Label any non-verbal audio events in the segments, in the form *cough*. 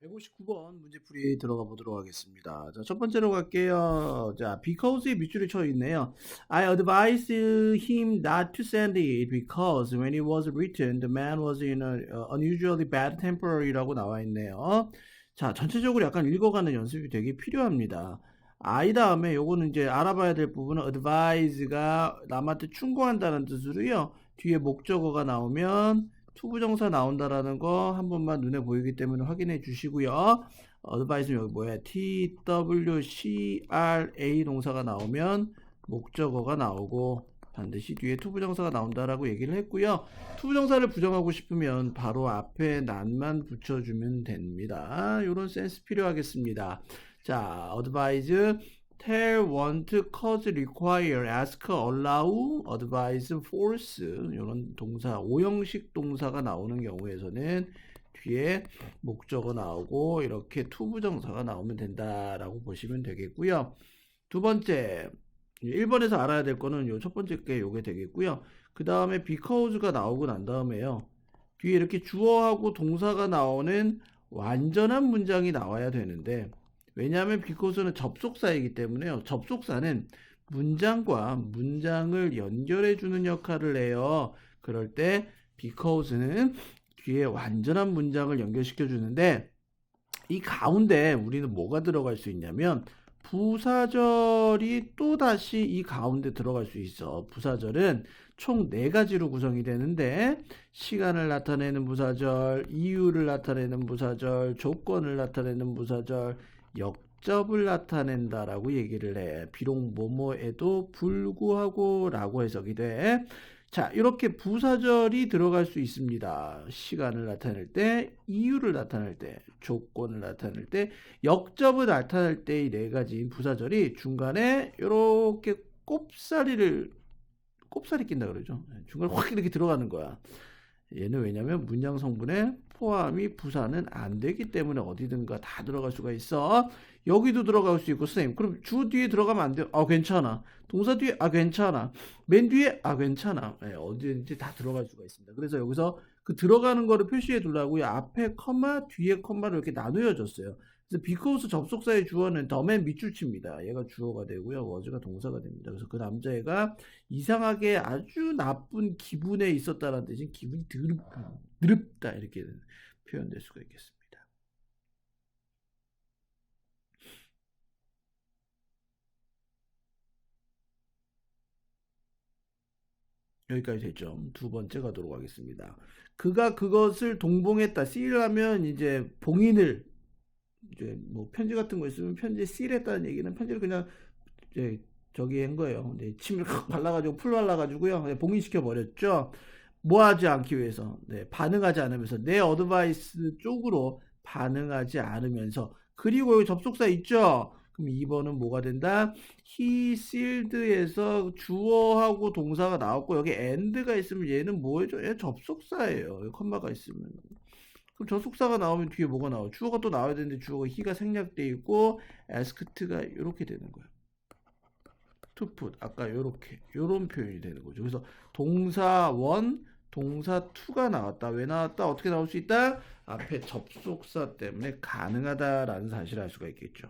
159번 문제풀이 들어가 보도록 하겠습니다. 자, 첫 번째로 갈게요. 자, because의 밑줄에 쳐 있네요. I advised him not to send it because when it was written, the man was in a uh, unusually bad temper이라고 나와 있네요. 자, 전체적으로 약간 읽어가는 연습이 되게 필요합니다. I 다음에 요거는 이제 알아봐야 될 부분은 advise가 남한테 충고한다는 뜻으로요. 뒤에 목적어가 나오면 투부정사 나온다라는 거 한 번만 눈에 보이기 때문에 확인해 주시고요. 어드바이스 여기 뭐야? TWCRA 동사가 나오면 목적어가 나오고 반드시 뒤에 투부정사가 나온다라고 얘기를 했고요. 투부정사를 부정하고 싶으면 바로 앞에 난만 붙여주면 됩니다. 이런 센스 필요하겠습니다. 자, advise, tell, want, cause, require, ask, allow, advise, force 이런 동사, 오형식 동사가 나오는 경우에서는 뒤에 목적어 나오고 이렇게 투부정사가 나오면 된다라고 보시면 되겠고요. 두 번째, 1번에서 알아야 될 거는 요 첫 번째 게 요게 되겠고요. 그 다음에 because가 나오고 난 다음에요. 뒤에 이렇게 주어하고 동사가 나오는 완전한 문장이 나와야 되는데 왜냐하면 because는 접속사이기 때문에요. 접속사는 문장과 문장을 연결해 주는 역할을 해요. 그럴 때 because는 뒤에 완전한 문장을 연결시켜 주는데 이 가운데 우리는 뭐가 들어갈 수 있냐면 부사절이 또 다시 이 가운데 들어갈 수 있어. 부사절은 총 네 가지로 구성이 되는데 시간을 나타내는 부사절, 이유를 나타내는 부사절, 조건을 나타내는 부사절, 역접을 나타낸다라고 얘기를 해. 비록 뭐뭐에도 불구하고라고 해석이 돼. 자, 이렇게 부사절이 들어갈 수 있습니다. 시간을 나타낼 때, 이유를 나타낼 때, 조건을 나타낼 때, 역접을 나타낼 때 이 네 가지 부사절이 중간에 이렇게 꼽사리를 꼽사리 낀다 그러죠. 중간에 확 이렇게 들어가는 거야. 얘는 왜냐면 문장 성분에 포함이 부사는 안 되기 때문에 어디든가 다 들어갈 수가 있어. 여기도 들어갈 수 있고 선생님 그럼 주 뒤에 들어가면 안 돼요? 아 괜찮아. 동사 뒤에 아 괜찮아. 맨 뒤에 아 괜찮아. 네, 어디든지 다 들어갈 수가 있습니다. 그래서 여기서 그 들어가는 거를 표시해 두려고요. 앞에 컴마 뒤에 컴마를 이렇게 나누어 줬어요. 그래서 because 접속사의 주어는 더맨 밑줄치입니다. 얘가 주어가 되고요. was가 동사가 됩니다. 그래서 그 남자애가 이상하게 아주 나쁜 기분에 있었다는 대신 기분이 드럽, 드럽다 이렇게 표현될 수가 있겠습니다. 여기까지 됐죠. 두 번째 가도록 하겠습니다. 그가 그것을 동봉했다. 씨라면 이제 봉인을 이제 뭐 편지 같은 거 있으면 편지에 씨했다는 얘기는 편지를 그냥 이제 저기 한 거예요. 네, 침을 확 *laughs* 발라가지고 풀 발라가지고요. 그냥 봉인시켜 버렸죠. 뭐 하지 않기 위해서, 네, 반응하지 않으면서 내 어드바이스 쪽으로 반응하지 않으면서 그리고 여기 접속사 있죠. 그럼 2번은 뭐가 된다? he sealed에서 주어하고 동사가 나왔고 여기 and가 있으면 얘는 뭐죠? 얘 접속사예요. 컴마가 있으면. 그럼 접속사가 나오면 뒤에 뭐가 나와? 주어가 또 나와야 되는데 주어가 he가 생략돼 있고 asked가 이렇게 되는 거예요. put 아까 요렇게 요런 표현이 되는 거죠. 그래서 동사 원, 동사 투가 나왔다. 왜 나왔다? 어떻게 나올 수 있다? 앞에 접속사 때문에 가능하다라는 사실을 알 수가 있겠죠.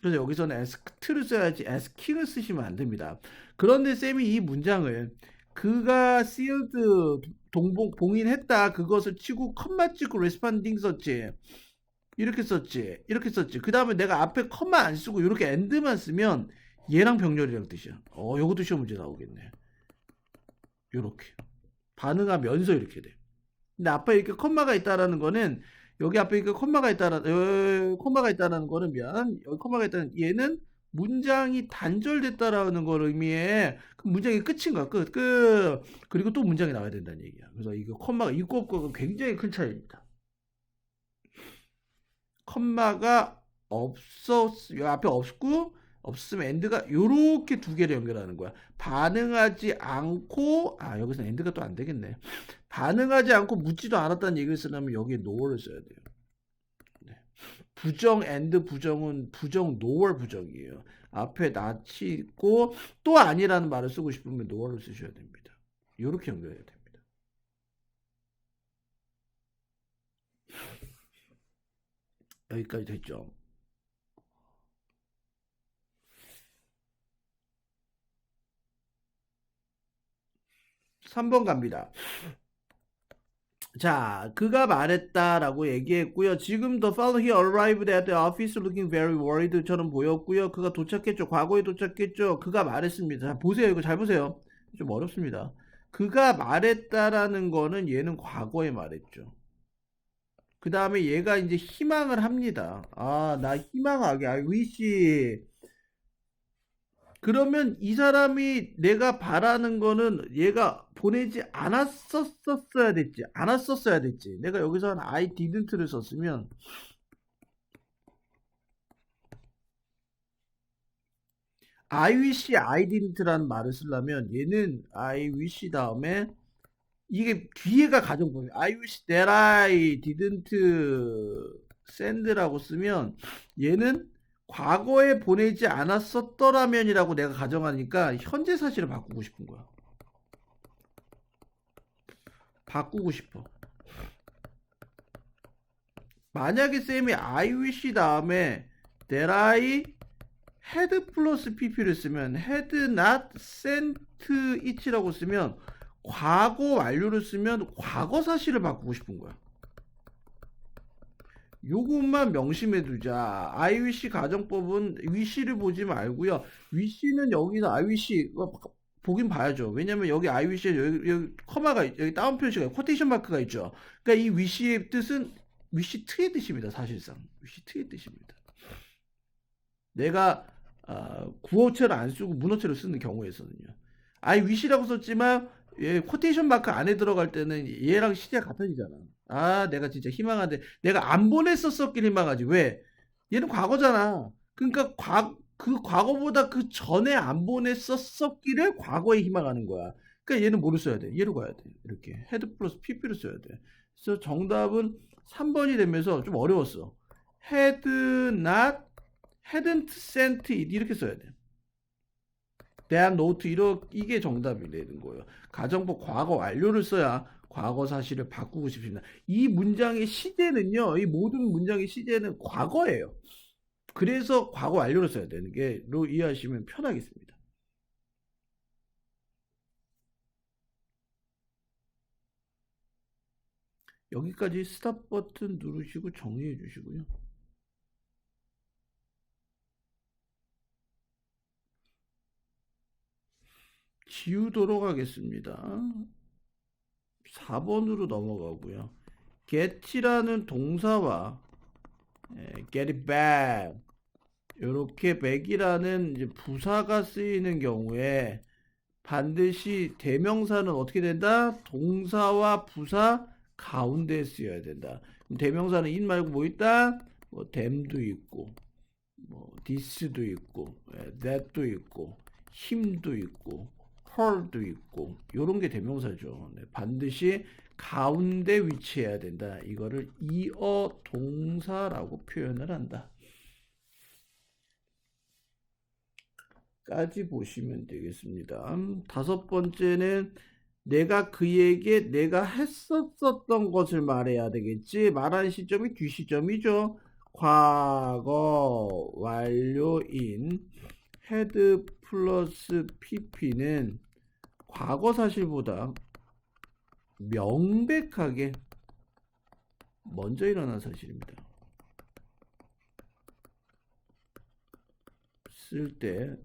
그래서 여기서는 ask를 써야지 asking을 쓰시면 안 됩니다. 그런데 쌤이 이 문장을 그가 sealed 동봉 봉인했다 그것을 치고 컴마 찍고 responding 썼지. 이렇게 썼지. 이렇게 썼지. 그 다음에 내가 앞에 컴마 안 쓰고 이렇게 end만 쓰면 얘랑 병렬이랑 뜻이야. 어, 요것도 시험 문제 나오겠네. 요렇게. 반응하면서 이렇게 돼. 근데 앞에 이렇게 컴마가 있다라는 거는 여기 앞에 이렇게 콤마가 있다라 어, 콤마가 있다라는 거는 미안 여기 콤마가 있다는 얘는 문장이 단절됐다라는 걸 의미해 그 문장이 끝인 거야 끝 끝. 그리고 또 문장이 나와야 된다는 얘기야 그래서 이거 콤마가 있고 없고 굉장히 큰 차이입니다 콤마가 없었 요 앞에 없고 없으면 엔드가 요렇게 두 개를 연결하는 거야. 반응하지 않고 아 여기서 엔드가 또 안 되겠네. 반응하지 않고 묻지도 않았다는 얘기를 쓰려면 여기에 노어를 써야 돼요. 네. 부정 엔드 부정은 부정 노어 부정이에요. 앞에 있고 또 아니라는 말을 쓰고 싶으면 노어를 쓰셔야 됩니다. 요렇게 연결해야 됩니다. 여기까지 됐죠. 3번 갑니다. 자, 그가 말했다라고 얘기했고요. 지금 the fellow he arrived at the office looking very worried처럼 보였고요. 그가 도착했죠. 과거에 도착했죠. 그가 말했습니다. 자, 보세요. 이거 잘 보세요. 좀 어렵습니다. 그가 말했다라는 거는 얘는 과거에 말했죠. 그 다음에 얘가 이제 희망을 합니다. 아, 나 희망하게. 아, 위시. 그러면 이 사람이 내가 바라는 거는 얘가 보내지 않았었어야 됐지. 않았었어야 됐지. 내가 여기서 한 I didn't를 썼으면 I wish I didn't라는 말을 쓰려면 얘는 I wish 다음에 이게 뒤에가 가정법이에요. Wish that I didn't send라고 쓰면 얘는 과거에 보내지 않았었더라면이라고 내가 가정하니까 현재 사실을 바꾸고 싶은 거야. 바꾸고 싶어. 만약에 쌤이 I wish 다음에 that I had 플러스 pp를 쓰면 had not sent it라고 쓰면 과거 완료를 쓰면 과거 사실을 바꾸고 싶은 거야. 요것만 명심해 두자. I wish 가정법은 wish를 보지 말고요. wish는 여기서 I wish 보긴 봐야죠. 왜냐면 여기 I wish에 여기, 여기 커마가 여기 다운 표시가 코테이션 마크가 있죠. 그러니까 이 wish의 뜻은 wish to의 뜻입니다. 사실상 wish to의 뜻입니다. 내가 어, 구어체를 안 쓰고 문어체를 쓰는 경우에서는요. I wish라고 썼지만 얘 코테이션 마크 안에 들어갈 때는 얘랑 시제가 같아지잖아. 아, 내가 진짜 희망한데 내가 안 보냈었었길 희망하지. 왜? 얘는 과거잖아. 그러니까 과, 그 과거보다 그 전에 안 보냈었었기를 과거에 희망하는 거야. 그러니까 얘는 뭐를 써야 돼? 얘로 가야 돼. 이렇게 헤드 플러스 pp를 써야 돼. 그래서 정답은 3번이 되면서 좀 어려웠어. had not, hadn't sent it 이렇게 써야 돼. 대한 노트 이러 이게 정답이 되는 거예요. 가정법 과거 완료를 써야 과거 사실을 바꾸고 싶습니다. 이 문장의 시제는요. 이 모든 문장의 시제는 과거예요. 그래서 과거 완료를 써야 되는 게로 이해하시면 편하겠습니다. 여기까지 스탑 버튼 누르시고 정리해 주시고요. 지우도록 하겠습니다. 4번으로 넘어가고요. get이라는 동사와 get it back 이렇게 back이라는 부사가 쓰이는 경우에 반드시 대명사는 어떻게 된다? 동사와 부사 가운데 쓰여야 된다. 대명사는 in 말고 뭐 있다? 뭐 them도 있고 뭐 this도 있고 that도 있고 힘도 있고 her도 있고 이런 게 대명사죠. 네, 반드시 가운데 위치해야 된다. 이거를 이어 동사라고 표현을 한다. 까지 보시면 되겠습니다. 음, 다섯 번째는 내가 그에게 내가 했었었던 것을 말해야 되겠지. 말한 시점이 뒤 시점이죠. 과거 완료인 헤드 플러스 pp는 과거 사실보다 명백하게 먼저 일어난 사실입니다. 쓸 때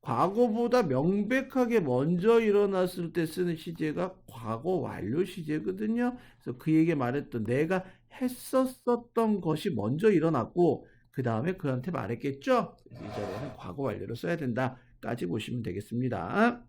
과거보다 명백하게 먼저 일어났을 때 쓰는 시제가 과거 완료 시제거든요. 그래서 그에게 말했던 내가 했었었던 것이 먼저 일어났고 그 다음에 그한테 말했겠죠. 이 자리에는 과거 완료로 써야 된다 까지 보시면 되겠습니다.